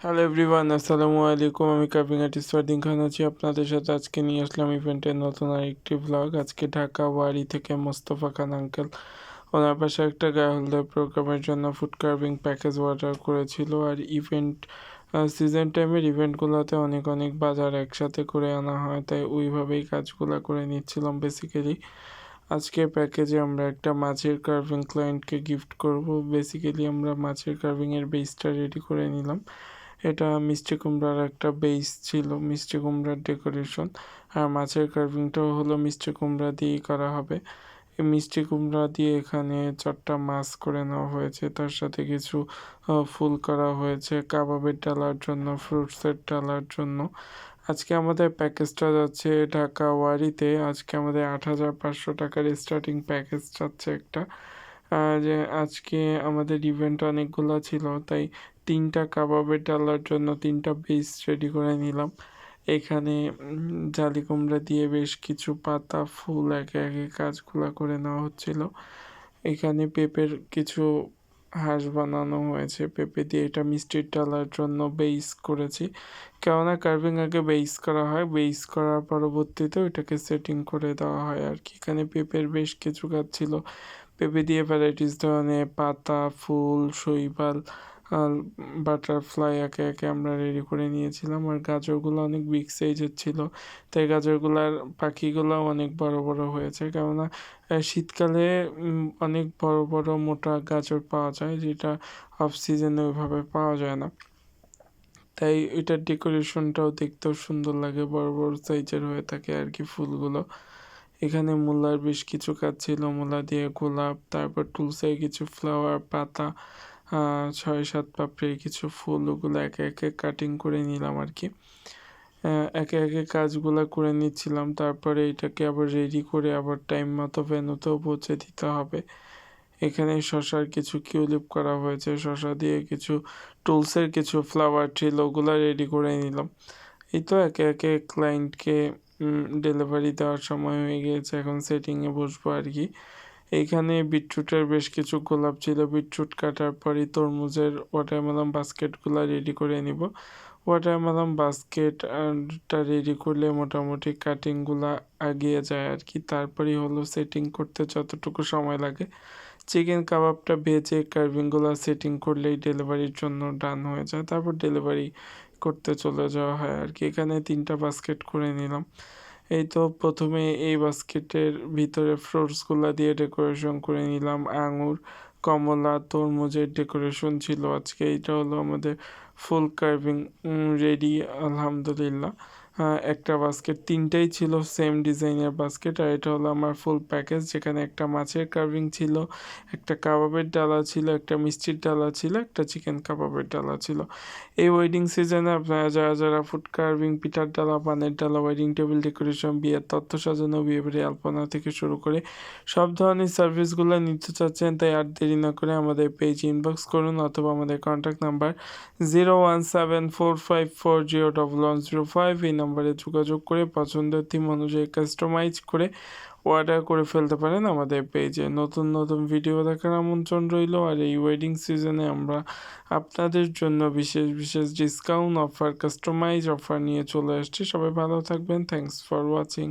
Hello everyone আসসালামু আলাইকুম। আমি কার্ভিং আর্টিস্ট ফারদিন খান আছি। আপনাদের সাথে আজকে নিয়ে আসলাম ইভেন্টের নতুন আরেকটি ব্লগ আজকে ঢাকা ওয়ারি থেকে মোস্তফা খান আঙ্কেল ওনার পাশে একটা গায়ে হলদের প্রোগ্রামের জন্য ফুড কার্ভিং প্যাকেজ অর্ডার করেছিল। আর ইভেন্ট সিজন টাইমের ইভেন্টগুলোতে অনেক অনেক বাজার একসাথে করে আনা হয়, তাই ওইভাবেই কাজগুলো করে নিচ্ছিলাম বেসিক্যালি আজকে প্যাকেজে আমরা একটা মাছের কার্ভিং ক্লায়েন্টকে গিফট করব। বেসিক্যালি আমরা মাছের কার্ভিংয়ের বেসটা রেডি করে নিলাম। এটা মিষ্টি কুমড়ার একটা বেস ছিল, মিষ্টি কুমড়ার ডেকোরেশন আর মাছের কার্ভিংটাও হলো মিষ্টি কুমড়া দিয়েই করা হবে। মিষ্টি কুমড়া দিয়ে এখানে চারটা মাছ করে নেওয়া হয়েছে। তার সাথে কিছু ফুল করা হয়েছে। কাবাবের ডালার জন্য ফ্রুটসের ডালার জন্য। আজকে আমাদের প্যাকেজটা যাচ্ছে ঢাকা ওয়ারিতে। আজকে আমাদের আট হাজার পাঁচশো টাকার স্টার্টিং প্যাকেজ যাচ্ছে একটা। যে আজকে আমাদের ইভেন্ট অনেকগুলো ছিল, তাই তিনটা কাবাবের ডালার জন্য তিনটা বেস রেডি করে নিলাম। এখানে জালি কুমড়া দিয়ে বেশ কিছু পাতা, ফুল একে একে কাজগুলো করে নেওয়া হচ্ছিল। এখানে পেঁপের কিছু হাঁস বানানো হয়েছে। পেঁপে দিয়ে এটা মিষ্টির ডালার জন্য বেইস করেছি। কেননা কার্ভিং আগে বেইস করা হয়। বেইস করার পরবর্তীতে ওইটাকে সেটিং করে দেওয়া হয় আর কি। এখানে পেঁপের বেশ কিছু গাছ ছিল। পেঁপে দিয়ে ভ্যারাইটিস ধরনের পাতা, ফুল, শৈবাল বাটারফ্লাই একে একে আমরা রেডি করে নিয়েছিলাম। আর গাজরগুলো অনেক বিগ সাইজের ছিল, তাই গাজরগুলার পাখিগুলো অনেক বড় বড় হয়েছে। কেননা শীতকালে অনেক বড় বড় মোটা গাজর পাওয়া যায়, যেটা অফ সিজনে ওইভাবে পাওয়া যায় না। তাই এটার ডেকোরেশনটাও দেখতেও সুন্দর লাগে, বড় বড় সাইজের হয়ে থাকে আর কি ফুলগুলো। এখানে মূলার বেশ কিছু কাজ ছিল। মূলা দিয়ে গোলাপ, তারপর টুলসাই কিছু ফ্লাওয়ার পাতা ছয় সাত পাপড়ি কিছু ফুল, ওগুলো একে একে কাটিং করে নিলাম আর কি একে একে কাজগুলো করে নিচ্ছিলাম। তারপরে এটাকে আবার রেডি করে আবার টাইম মতো ভেনুতেও পৌঁছে দিতে হবে। এখানে শশার কিছু কিউলিপ করা হয়েছে। শশা দিয়ে কিছু টুলসের কিছু ফ্লাওয়ার ছিল, ওগুলো রেডি করে নিলাম। এই তো একে একে ক্লায়েন্টকে ডেলিভারি দেওয়ার সময় হয়ে গিয়েছে। এখন সেটিংয়ে বসবো আর কি। এইখানে বিটরুটের বেশ কিছু গোলাপ ছিল। বিটরুট কাটার পরই তরমুজের ওয়াটারমেলন বাস্কেটগুলো রেডি করে নিব। ওয়াটারমেলন বাস্কেটটা রেডি করলে মোটামুটি কাটিংগুলো আগিয়ে যায় আর কি। তারপরেই হলো সেটিং করতে যতটুকু সময় লাগে। চিকেন কাবাবটা ভেজে কার্ভিংগুলো সেটিং করলেই ডেলিভারির জন্য ডান হয়ে যায়। তারপর ডেলিভারি করতে চলে যাওয়া হয় আর কি এখানে তিনটা বাস্কেট করে নিলাম। এই তো প্রথমে এই বাস্কেটের ভিতরে ফ্রুটসগুলো দিয়ে ডেকোরেশন করে নিলাম, আঙুর কমলা, তরমুজের ডেকোরেশন ছিল। আজকে এইটা হলো আমাদের ফুল কার্ভিং রেডি আলহামদুলিল্লাহ। একটা বাস্কেট তিনটাই ছিল সেম ডিজাইনের বাস্কেট আর এটা হলো আমার ফুল প্যাকেজ যেখানে একটা মাছের কার্ভিং ছিল, একটা কাবাবের ডালা ছিল, একটা মিষ্টির ডালা ছিল, একটা চিকেন কাবাবের ডালা ছিল। এই ওয়েডিং সিজনে আপনারা যারা যারা ফুড কার্ভিং পিঠার ডালা, পানের ডালা ওয়েডিং টেবিল ডেকোরেশন বিয়ের তথ্য সাজানো, বিয়ে বাড়ি আলপনা থেকে শুরু করে সব ধরনের সার্ভিসগুলো নিতে চাচ্ছেন, তাই আর দেরি না করে আমাদের পেজ ইনবক্স করুন অথবা আমাদের contact number zero one seven four five four zero double one zero five এই নাম্বারে যোগাযোগ করে পছন্দের থিম অনুযায়ী কাস্টমাইজ করে অর্ডার করে ফেলতে পারেন আমাদের পেজে নতুন নতুন ভিডিও দেখার আমন্ত্রণ রইল আর এই ওয়েডিং সিজনে আমরা আপনাদের জন্য বিশেষ বিশেষ ডিসকাউন্ট অফার কাস্টমাইজ অফার নিয়ে চলে আসছি। সবাই ভালো থাকবেন। Thanks for watching